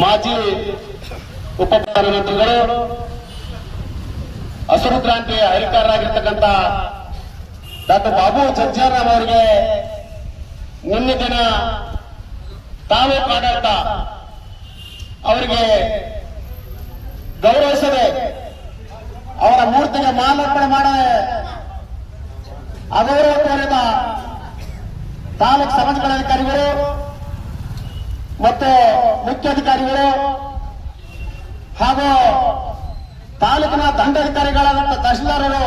ಮಾಜಿ ಉಪಪ್ರಧಾನಮಂತ್ರಿಗಳು ಹಸಿರು ಕ್ರಾಂತಿ ಹರಿಕಾರರಾಗಿರ್ತಕ್ಕಂಥ ಡಾಕ್ಟರ್ ಬಾಬು ಜಜ್ಜಾರಾಮ್ ಅವರಿಗೆ ನಿನ್ನೆ ದಿನ ತಾಲೂಕು ಆಡಳಿತ ಅವರಿಗೆ ಗೌರವಿಸದೆ ಅವರ ಮೂರ್ತಿಗೆ ಮಾಲಾರ್ಪಣೆ ಮಾಡದೆ ಅಗೌರವ ತೋರಿದ ತಾಲೂಕು ಸಮಾಜ ಅಧಿಕಾರಿಗಳು ಮತ್ತು ಮುಖ್ಯಾಧಿಕಾರಿಗಳು ಹಾಗೂ ತಾಲೂಕಿನ ದಂಡಾಧಿಕಾರಿಗಳಾದಂಥ ತಹಶೀಲ್ದಾರರು,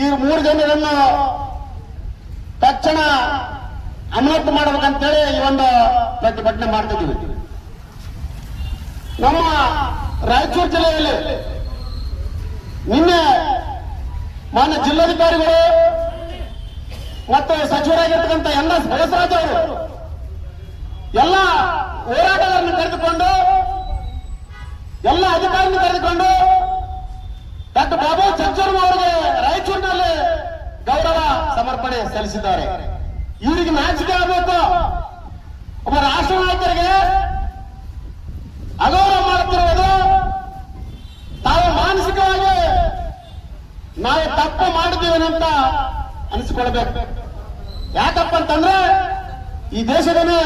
ಈ ಮೂರು ಜನರನ್ನು ತಕ್ಷಣ ಅಮಾನತು ಮಾಡಬೇಕಂತೇಳಿ ಈ ಒಂದು ಪ್ರತಿಭಟನೆ ಮಾಡ್ತಿದ್ದೀವಿ ನಮ್ಮ ರಾಯಚೂರು ಜಿಲ್ಲೆಯಲ್ಲಿ ನಿನ್ನೆ ಮಾನ್ಯ ಜಿಲ್ಲಾಧಿಕಾರಿಗಳು ಮತ್ತು ಸಚಿವರಾಗಿರ್ತಕ್ಕಂಥ ಎಲ್ಲ ಎಸ್ ಬಸವರಾಜ್ ಅವರು ಎಲ್ಲ ಹೋರಾಟಗಾರನ್ನು ಕರೆದುಕೊಂಡು, ಎಲ್ಲ ಅಧಿಕಾರಿಯನ್ನು ಕರೆದುಕೊಂಡು, ಡಾಕ್ಟರ್ ಬಾಬು ಜಗ್ಜರ್ಮ ಅವರಿಗೆ ರಾಯಚೂರಿನಲ್ಲಿ ಗೌರವ ಸಮರ್ಪಣೆ ಸಲ್ಲಿಸಿದ್ದಾರೆ. ಇವರಿಗೆ ನಾಚಿಕೆ ಆಗಬೇಕು. ಒಬ್ಬ ರಾಷ್ಟ್ರ ನಾಯಕರಿಗೆ ಅಗೌರವ ಮಾಡುತ್ತಿರುವುದು ತಾವು ಮಾನಸಿಕವಾಗಿ ನಾವು ತಪ್ಪು ಅಂತ ಅನಿಸ್ಕೊಳ್ಬೇಕು ಯಾಕಪ್ಪ ಅಂತಂದ್ರೆ ಈ ದೇಶದಲ್ಲಿ